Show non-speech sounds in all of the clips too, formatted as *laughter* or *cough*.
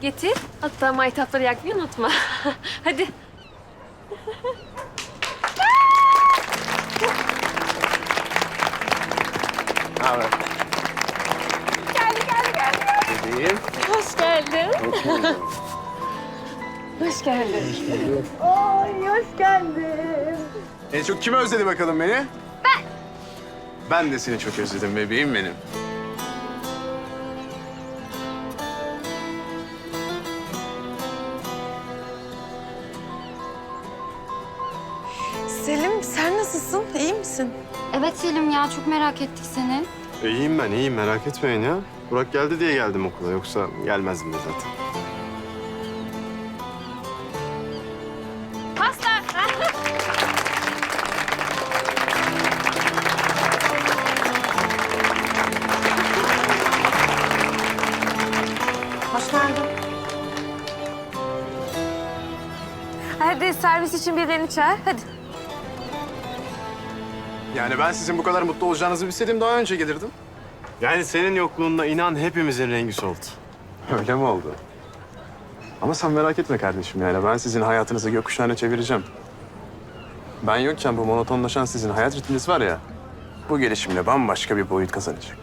Getir. Hatta maytapları yakmayı unutma. *laughs* Hadi. Haber? Geldi geldi geldi. Bebeğim. Hoş geldin. Hoş geldin. En çok kimi özledi bakalım beni? Ben. Ben de seni çok özledim bebeğim benim. Çok merak ettik seni. İyiyim ben, iyiyim. Merak etmeyin ya. Burak geldi diye geldim okula. Yoksa gelmezdim de zaten. Pasta. Hoş geldin. Hadi servis için birilerini çağır. Hadi. Yani ben sizin bu kadar mutlu olacağınızı bilseydim daha önce gelirdim. Yani senin yokluğunda inan hepimizin rengi soldu. Öyle mi oldu? Ama sen merak etme kardeşim yani ben sizin hayatınızı gökkuşağına çevireceğim. Ben yokken bu monotonlaşan sizin hayat ritminiz var ya... ...bu gelişimle bambaşka bir boyut kazanacak.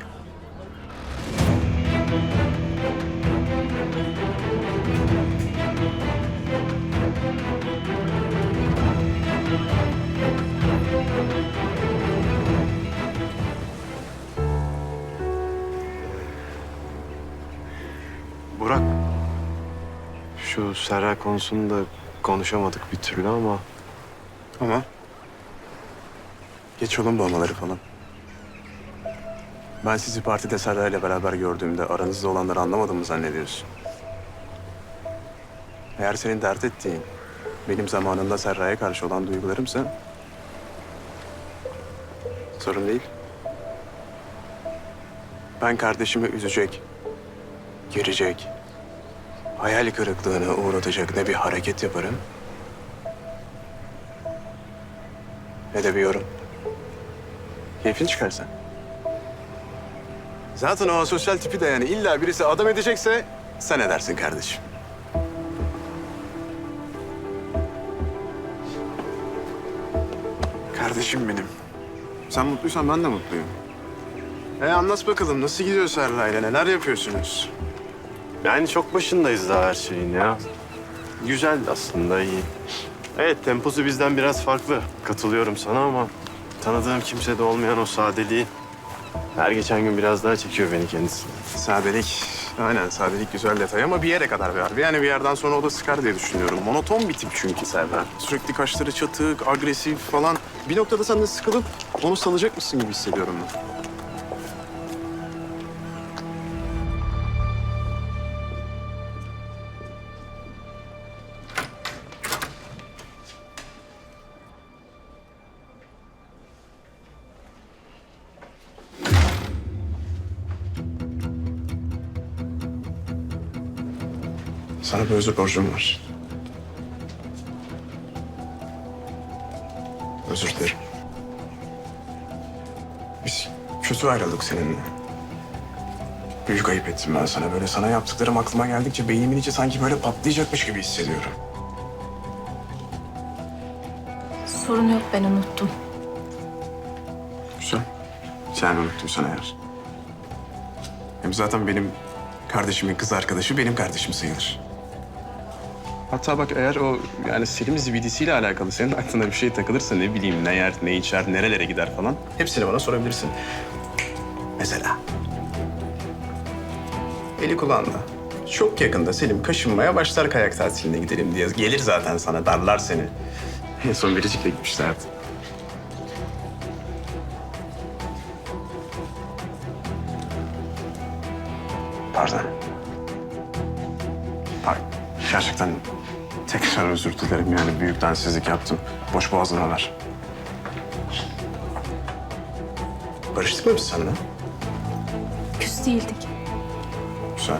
Serra konusunda konuşamadık bir türlü ama... Ama... Geç olun olmaları falan. Ben sizi partide Serra ile beraber gördüğümde aranızda olanları anlamadım mı zannediyorsun? Eğer senin dert ettiğin benim zamanında Serra'ya karşı olan duygularımsa... Sorun değil. Ben kardeşimi üzecek, girecek, hayal kırıklığına uğratacak ne bir hareket yaparım... ne de bir yorum. Keyfin çıkarsan. Zaten o asosyal tipi de yani illa birisi adam edecekse sen edersin kardeşim. Kardeşim benim. Sen mutluysan ben de mutluyum. E anlat bakalım nasıl gidiyor Serra'yla neler yapıyorsunuz? Yani çok başındayız daha her şeyin ya. Güzel aslında, iyi. Evet, temposu bizden biraz farklı. Katılıyorum sana ama... ...tanıdığım kimsede olmayan o sadeliği... ...her geçen gün biraz daha çekiyor beni kendisi. Sadelik. Aynen sadelik güzel detay ama bir yere kadar harbi. Yani bir yerden sonra o da sıkar diye düşünüyorum. Monoton bir tip çünkü Serra. Sürekli kaşları çatık, agresif falan. Bir noktada sen de sıkılıp onu salacak mısın gibi hissediyorum ben. Özür borcum var. Özür dilerim. Biz kötü ayrıldık seninle. Büyük ayıp ettim ben sana. Böyle sana yaptıklarım aklıma geldikçe beynimin içi sanki böyle patlayacakmış gibi hissediyorum. Sorun yok ben unuttum. Güzel. Sen unuttuysan eğer. Hem zaten benim kardeşimin kız arkadaşı benim kardeşim sayılır. Hatta bak eğer o yani Selim zibidisiyle alakalı senin aklına bir şey takılırsa ne bileyim ne yer, ne içer, nerelere gider falan. Hepsini bana sorabilirsin. Mesela. Eli kulağında. Çok yakında Selim kaşınmaya başlar kayak tatiline gidelim diye. Gelir zaten sana, darlar seni. En son Biricik'le gitmişlerdi. Pardon. Gerçekten tekrar özür dilerim yani büyük densizlik yaptım. Boş boğazına ver. Barıştık mı biz seninle? Küs değildik. Güzel.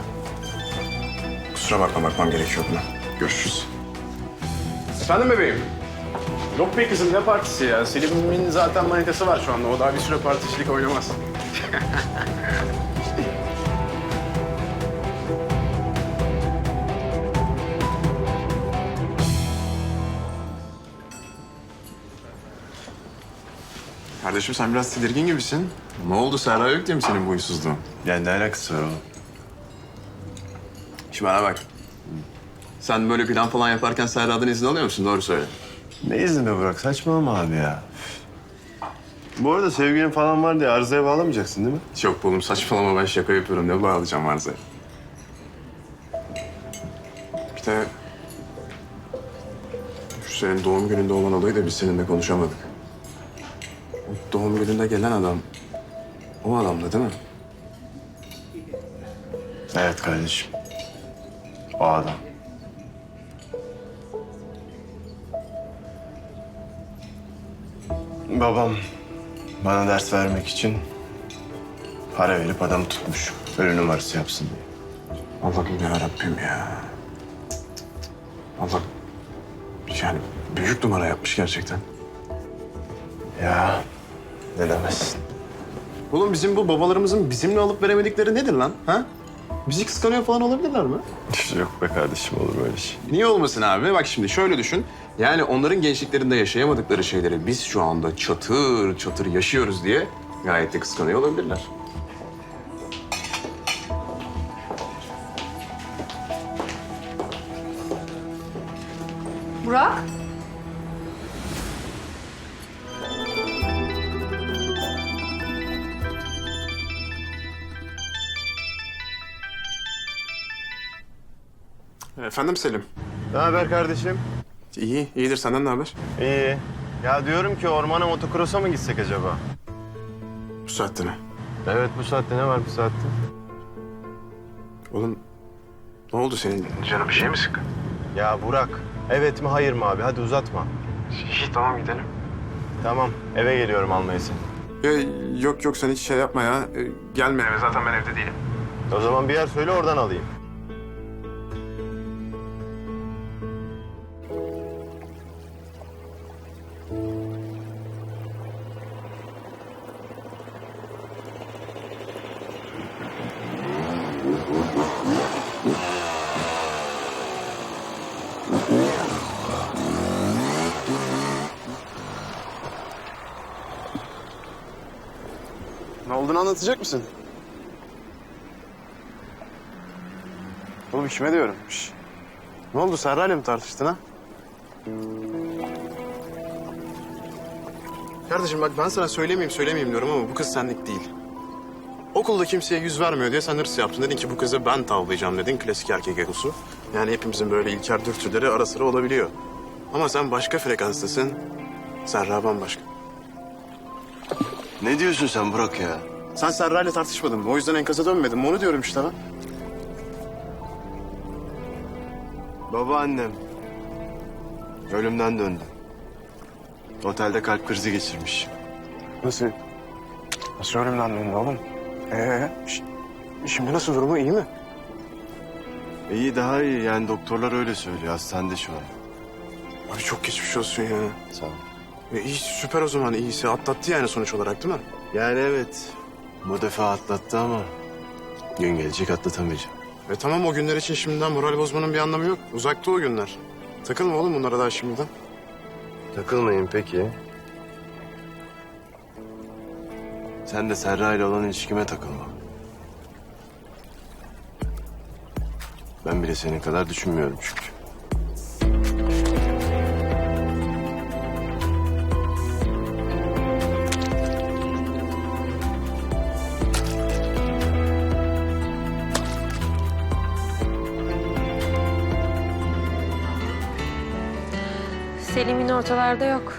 Kusura bakma bakmam gerekiyor buna. Görüşürüz. Efendim bebeğim? Yok be kızım ne partisi ya? Selim'in zaten manitası var şu anda. O daha bir süre particilik oynamaz. Kardeşim sen biraz tedirgin gibisin. Ne oldu Serra yok diye mi senin bu huysuzluğun? Yani ne alakası var oğlum? Şimdi bana bak. Sen böyle plan falan yaparken Serra'dan izin alıyor musun? Doğru söyle. Ne izni be Burak? Saçmalama abi ya. Bu arada sevgilin falan var diye arızaya bağlamayacaksın değil mi? Yok oğlum saçmalama ben şaka yapıyorum. Ne bağlayacağım varsa. Bir de... Şu senin doğum gününde olan olayı da biz seninle konuşamadık. O doğum gününde gelen adam... O adamdı değil mi? Evet kardeşim. O adam. Babam bana ders vermek için para verip adam tutmuş. Ölü numarası yapsın diye. Allah'ım ya Rabbim ya. Allah... Yani büyük numara yapmış gerçekten. Ya ne demezsin. Oğlum bizim bu babalarımızın bizimle alıp veremedikleri nedir lan? Ha? Bizi kıskanıyor falan olabilirler mi? Yok be kardeşim olur böyle şey. Niye olmasın abi? Bak şimdi şöyle düşün. Yani onların gençliklerinde yaşayamadıkları şeyleri biz şu anda çatır çatır yaşıyoruz diye gayet de kıskanıyor olabilirler. Efendim Selim. Ne haber kardeşim? İyi, iyidir. Senden ne haber? İyi. Ya diyorum ki ormana motokrosa mı gitsek acaba? Bu saatte ne? Evet bu saatte ne var bu saatte? Oğlum ne oldu senin? Canı bir şey mi sıkkın? Ya Burak, evet mi hayır mı abi? Hadi uzatma. İyi tamam gidelim. Tamam, eve geliyorum almaya seni. Ya, yok yok sen hiç şey yapma ya. Ee, gelme eve zaten ben evde değilim. O zaman bir yer söyle oradan alayım. Olduğunu anlatacak mısın? Oğlum kime diyorum? Şş. Ne oldu Serra'yla mı tartıştın ha? Kardeşim bak ben sana söylemeyeyim söylemeyeyim diyorum ama bu kız senlik değil. Okulda kimseye yüz vermiyor diye sen hırs yaptın. Dedin ki bu kızı ben tavlayacağım dedin. Klasik erkek egosu. Yani hepimizin böyle ilker dürtüleri ara sıra olabiliyor. Ama sen başka frekanstasın. Serra bambaşka. Ne diyorsun sen Burak ya? Sen Serra'yla tartışmadın mı? O yüzden enkaza dönmedin mi? Onu diyorum işte ben. Babaannem ölümden döndü. Otelde kalp krizi geçirmiş. Nasıl? Nasıl ölümden döndü oğlum? Ee, şimdi nasıl durumu iyi mi? İyi daha iyi yani doktorlar öyle söylüyor. Hastanede şu an. Abi çok geçmiş olsun ya. Sağ ol. E, iyi süper o zaman iyisi. Atlattı yani sonuç olarak değil mi? Yani evet bu defa atlattı ama gün gelecek atlatamayacağım. E tamam o günler için şimdiden moral bozmanın bir anlamı yok. Uzakta o günler. Takılma oğlum bunlara daha şimdiden. Takılmayın peki. Sen de Serra ile olan ilişkime takılma. Ben bile senin kadar düşünmüyorum çünkü. Ortalarda yok.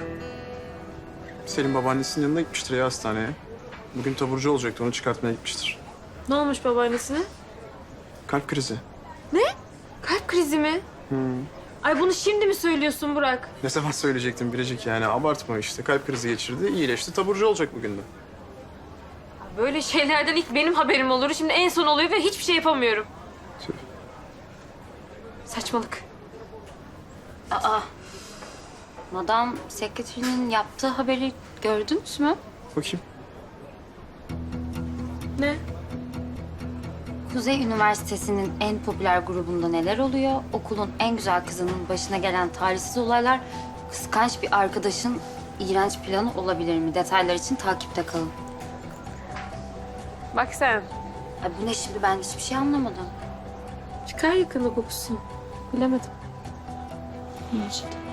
Selim babaannesinin yanına gitmiştir ya hastaneye. Bugün taburcu olacaktı onu çıkartmaya gitmiştir. Ne olmuş babaannesine? Kalp krizi. Kalp krizi mi? Ay bunu şimdi mi söylüyorsun Burak? Ne zaman söyleyecektim Biricik yani abartma işte. Kalp krizi geçirdi iyileşti taburcu olacak bugün de. Böyle şeylerden ilk benim haberim olur. Şimdi en son oluyor ve hiçbir şey yapamıyorum. Tüh. Saçmalık. Aa. Madam sekreterinin yaptığı haberi gördünüz mü? Bakayım. Ne? Kuzey Üniversitesi'nin en popüler grubunda neler oluyor? Okulun en güzel kızının başına gelen talihsiz olaylar, kıskanç bir arkadaşın iğrenç planı olabilir mi? Detaylar için takipte kalın. Bak sen. Ay bu ne şimdi ben hiçbir şey anlamadım. Çıkar yakında kokusu. Bilemedim. İşte.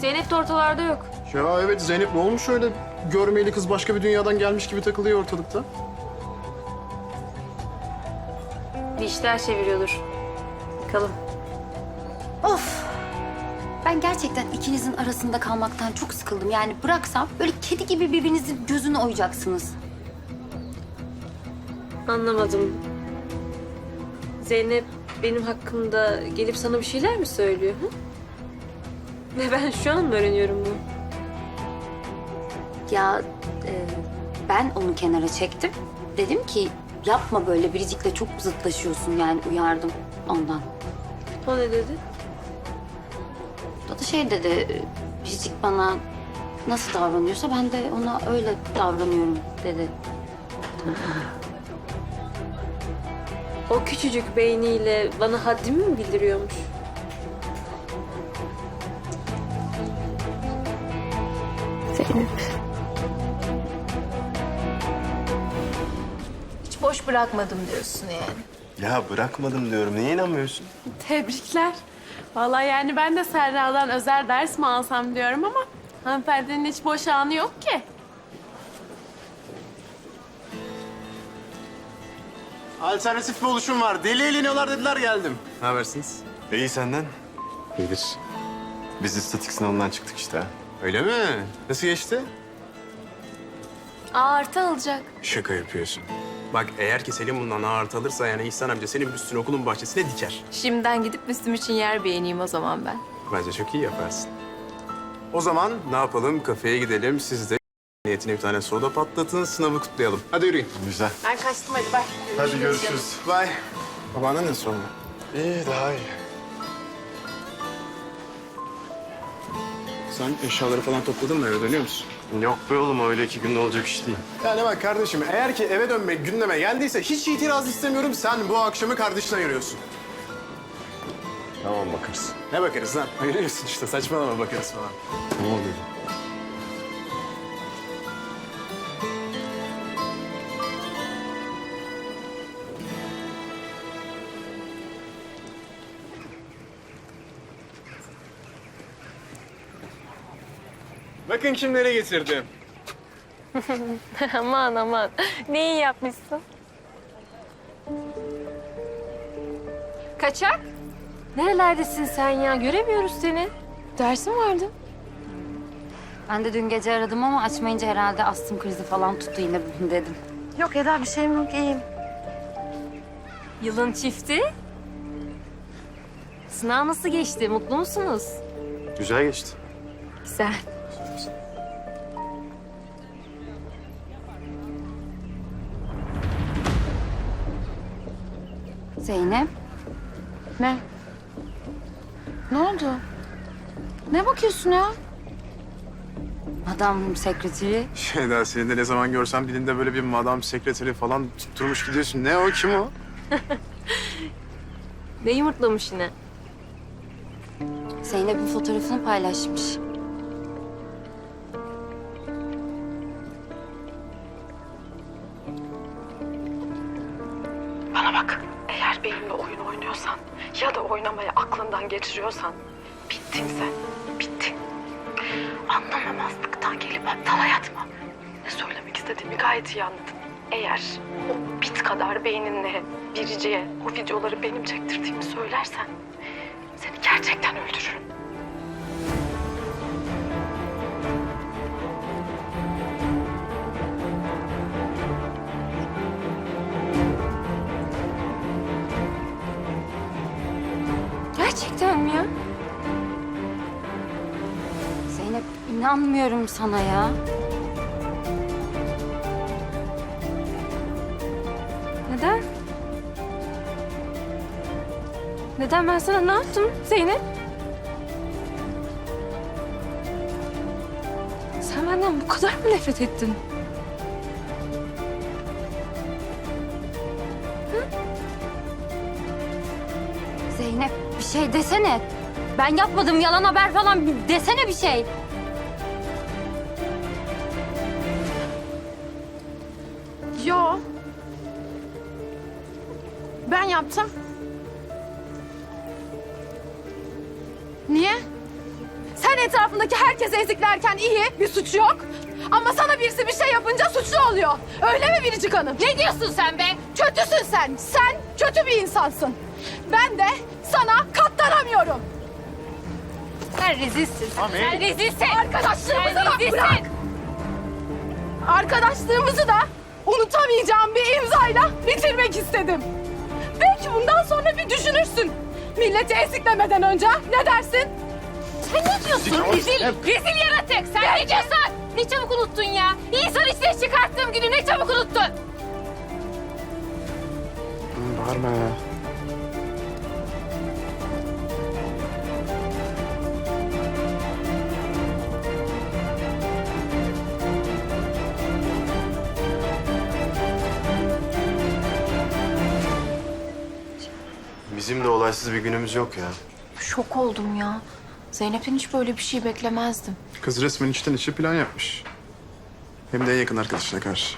Zeynep de ortalarda yok. Ya evet Zeynep ne olmuş öyle görmeyeli kız başka bir dünyadan gelmiş gibi takılıyor ortalıkta. Bir işler çeviriyordur. Bakalım. Of! Ben gerçekten ikinizin arasında kalmaktan çok sıkıldım. Yani bıraksam böyle kedi gibi birbirinizin gözünü oyacaksınız. Anlamadım. Zeynep benim hakkımda gelip sana bir şeyler mi söylüyor? Hı? Ve ben şu an mı öğreniyorum bunu? Ya e, ben onu kenara çektim. Dedim ki yapma böyle biricikle çok zıtlaşıyorsun yani uyardım ondan. O ne dedi? O da şey dedi, biricik bana nasıl davranıyorsa ben de ona öyle davranıyorum dedi. O küçücük beyniyle bana haddimi mi bildiriyormuş? Hiç boş bırakmadım diyorsun yani. Ya bırakmadım diyorum. Niye inanmıyorsun? Tebrikler. Vallahi yani ben de Serra'dan özel ders mi alsam diyorum ama hanımefendinin hiç boş anı yok ki. Alternatif bir oluşum var. Deli eğleniyorlar dediler geldim. Ne habersiniz? İyi senden. İyidir. Biz istatik sınavından çıktık işte. Öyle mi? Nasıl geçti? A artı alacak. Şaka yapıyorsun. Bak eğer ki Selim bundan ağır alırsa yani İhsan amca senin üstüne okulun bahçesine diker. Şimdiden gidip Müslüm için yer beğeneyim o zaman ben. Bence çok iyi yaparsın. O zaman ne yapalım? Kafeye gidelim. Siz de niyetine bir tane soda patlatın. Sınavı kutlayalım. Hadi yürüyün. Güzel. Ben kaçtım hadi bak. Hadi görüşürüz. Bye. Babaannen nasıl sonra? İyi daha iyi. Sen eşyaları falan topladın mı? Eve dönüyor musun? Yok be oğlum öyle iki günde olacak iş değil. Yani bak kardeşim eğer ki eve dönmek gündeme geldiyse hiç itiraz istemiyorum. Sen bu akşamı kardeşine ayırıyorsun. Tamam bakarız. Ne bakarız lan? Ayırıyorsun işte saçmalama bakarız falan. Ne oluyor? Bakın kimleri getirdim. *laughs* aman aman. Ne iyi yapmışsın. Kaçak? Nerelerdesin sen ya? Göremiyoruz seni. Dersin vardı. Ben de dün gece aradım ama açmayınca herhalde astım krizi falan tuttu yine bugün *laughs* dedim. Yok Eda bir şeyim yok iyiyim. Yılın çifti. Sınav nasıl geçti? Mutlu musunuz? Güzel geçti. Güzel. Zeynep, Ne? Ne oldu? Ne bakıyorsun ya? adam sekreteri Şey daha seni de ne zaman görsem dilinde böyle bir madam sekreteri falan tutturmuş gidiyorsun. Ne o kim o? Ne yumurtlamış yine? Zeynep'in fotoğrafını paylaşmış. Eğer oyun oynuyorsan ya da oynamayı aklından geçiriyorsan bittin sen, bittin. Anlamamazlıktan gelip aptal hayatma. Ne söylemek istediğimi gayet iyi anladın. Eğer o bit kadar beyninle biriciye o videoları benim çektirdiğimi söylersen seni gerçekten öldürürüm. İnanmıyorum sana ya. Neden? Neden ben sana ne yaptım Zeynep? Sen benden bu kadar mı nefret ettin? Zeynep Bir şey desene. Ben yapmadım yalan haber falan desene bir şey. Ben yaptım. Niye? Sen etrafındaki herkesi eziklerken iyi, bir suç yok. Ama sana birisi bir şey yapınca suçlu oluyor. Öyle mi Biricik Hanım? Ne diyorsun sen be? Kötüsün sen. Sen kötü bir insansın. Ben de sana katlanamıyorum. Sen rezilsin. Sen rezilsin. Arkadaşlığımızı Sen da rezilsin. bırak. Arkadaşlığımızı da unutamayacağım bir imzayla bitirmek istedim. Belki bundan sonra bir düşünürsün. Milleti eziklemeden önce ne dersin? Sen ne diyorsun? Rezil, rezil yaratık. Sen ne diyorsun? Ne çabuk unuttun ya. İnsan içine çıkarttığım günü ne çabuk unuttun. Bağırma ya. Bizim de olaysız bir günümüz yok ya. Şok oldum ya. Zeynep'ten hiç böyle bir şey beklemezdim. Kız resmen içten içe plan yapmış. Hem de en yakın arkadaşına karşı.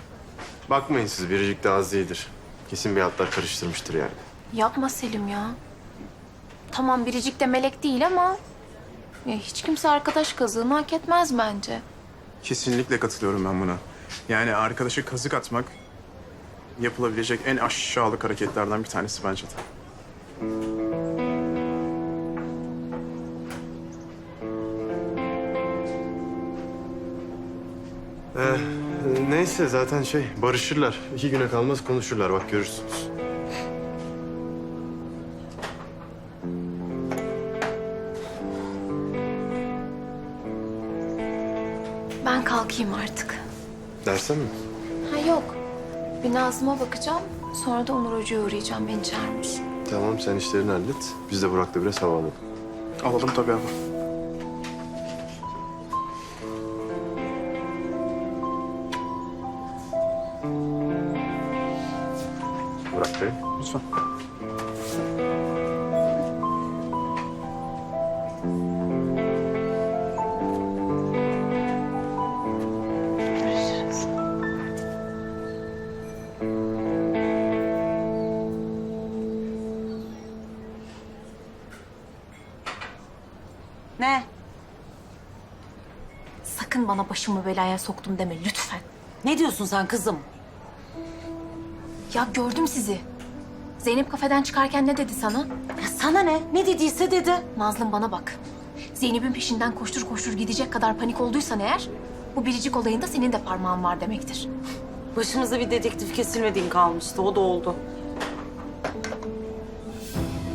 Bakmayın siz biricik de az değildir. Kesin bir hatlar karıştırmıştır yani. Yapma Selim ya. Tamam Biricik de melek değil ama... Ya hiç kimse arkadaş kazığını hak etmez bence. Kesinlikle katılıyorum ben buna. Yani arkadaşı kazık atmak yapılabilecek en aşağılık hareketlerden bir tanesi bence de. Ee, neyse zaten şey barışırlar. İki güne kalmaz konuşurlar bak görürsünüz. Ben kalkayım artık. Dersen mi? Ha yok. Bir Nazım'a bakacağım. Sonra da Onur Hoca'ya uğrayacağım. Beni çağırmış. Tamam sen işlerini hallet. Biz de Burak'la biraz hava alalım. Alalım tabii ama. Sakın bana başımı belaya soktum deme lütfen. Ne diyorsun sen kızım? Ya gördüm sizi. Zeynep kafeden çıkarken ne dedi sana? Ya sana ne? Ne dediyse dedi. Nazlım bana bak. Zeynep'in peşinden koştur koştur gidecek kadar panik olduysan eğer... ...bu biricik olayında senin de parmağın var demektir. Başımıza bir dedektif kesilmediğin kalmıştı. O da oldu.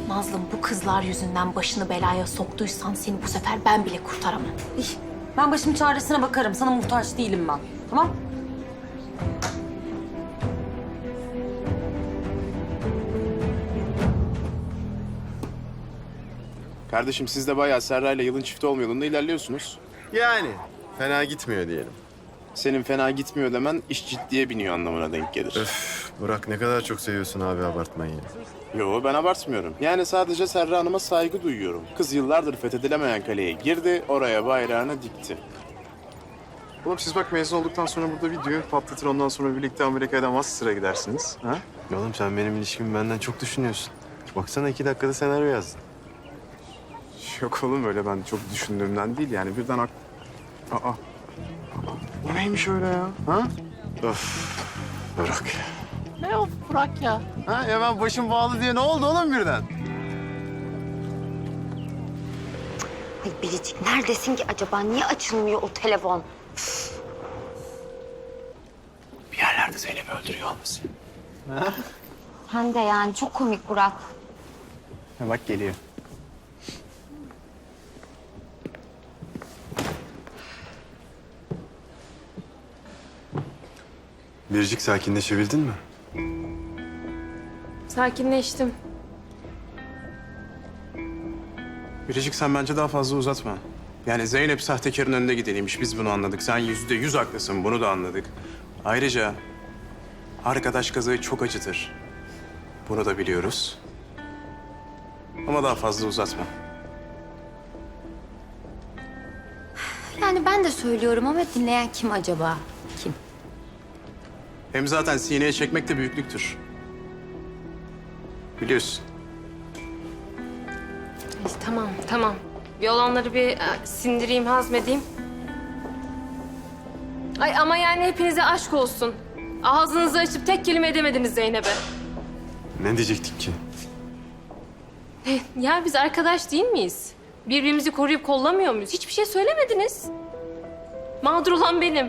Nazlım bu kızlar yüzünden başını belaya soktuysan seni bu sefer ben bile kurtaramam. İh, ben başımın çaresine bakarım. Sana muhtaç değilim ben. Tamam? Kardeşim siz de bayağı Serra ile yılın çifti olma yolunda ilerliyorsunuz. Yani fena gitmiyor diyelim. Senin fena gitmiyor demen iş ciddiye biniyor anlamına denk gelir. Öf Burak ne kadar çok seviyorsun abi abartmayı. Yo ben abartmıyorum. Yani sadece Serra Hanım'a saygı duyuyorum. Kız yıllardır fethedilemeyen kaleye girdi, oraya bayrağını dikti. Oğlum siz bak mezun olduktan sonra burada videoyu patlatır ondan sonra birlikte Amerika'dan master'a gidersiniz. Ha? Oğlum sen benim ilişkimi benden çok düşünüyorsun. Baksana iki dakikada senaryo yazdın. Yok oğlum öyle ben çok düşündüğümden değil yani birden ak... Aa. O neymiş öyle ya? Ha? Öf Burak. Ne o Burak ya? Ha ya ben başım bağlı diye ne oldu oğlum birden? Ay Biricik neredesin ki acaba? Niye açılmıyor o telefon? Bir yerlerde Zeynep'i öldürüyor olmasın? Hem de yani çok komik Burak. Ha, bak geliyor. Biricik sakinleşebildin mi? Sakinleştim. Biricik sen bence daha fazla uzatma. Yani Zeynep sahtekarın önünde gideniymiş. Biz bunu anladık. Sen yüzde yüz haklısın. Bunu da anladık. Ayrıca arkadaş kazığı çok acıtır. Bunu da biliyoruz. Ama daha fazla uzatma. Yani ben de söylüyorum ama dinleyen kim acaba? Hem zaten sineye çekmek de büyüklüktür. Biliyorsun. İyi, tamam, tamam. Bir olanları bir e, sindireyim, hazmedeyim. Ay ama yani hepinize aşk olsun. Ağzınızı açıp tek kelime edemediniz Zeynep'e. Ne diyecektik ki? Ya biz arkadaş değil miyiz? Birbirimizi koruyup kollamıyor muyuz? Hiçbir şey söylemediniz. Mağdur olan benim.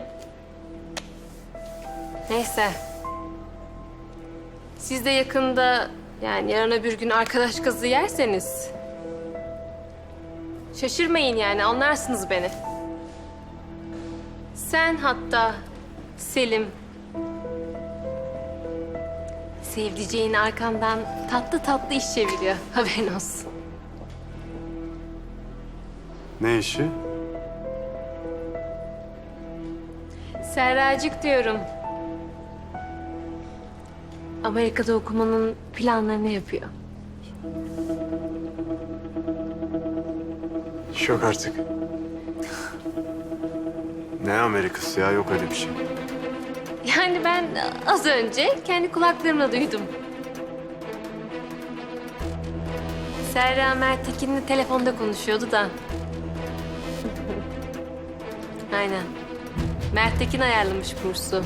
Neyse. Siz de yakında yani yarın öbür gün arkadaş kızı yerseniz... Şaşırmayın yani anlarsınız beni. Sen hatta Selim... Sevdiceğin arkandan tatlı tatlı iş çeviriyor. *laughs* Haberin olsun. Ne işi? Serracık diyorum. Amerika'da okumanın planlarını yapıyor. Yok artık. Ne Amerikası ya? Yok öyle bir şey. Yani ben az önce kendi kulaklarımla duydum. Serra Mertekin'le telefonda konuşuyordu da. *laughs* Aynen. Mertekin ayarlamış kursu.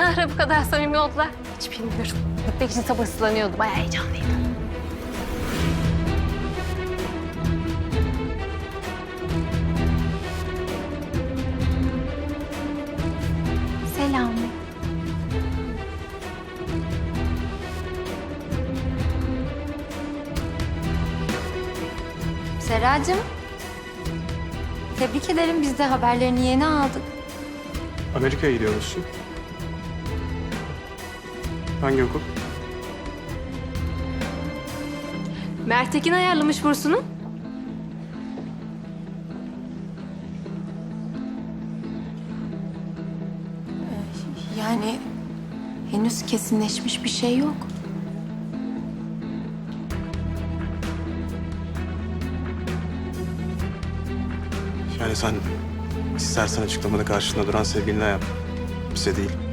Ne ara bu kadar samimi oldular? Hiç bilmiyorum. Gitmek için sabırsızlanıyordu. Bayağı heyecanlıydı. Selam. Seracığım. Tebrik ederim. Biz de haberlerini yeni aldık. Amerika'ya gidiyor musun? Hangi okul? Mertekin ayarlamış bursunu. Yani henüz kesinleşmiş bir şey yok. Yani sen istersen açıklamanı karşında duran sevgilinle yap. Bize değil.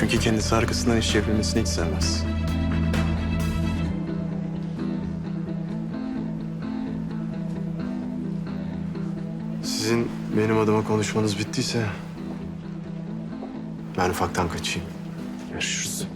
Çünkü kendisi arkasından iş çevrilmesini hiç sevmez. Sizin benim adıma konuşmanız bittiyse... ...ben ufaktan kaçayım. Görüşürüz.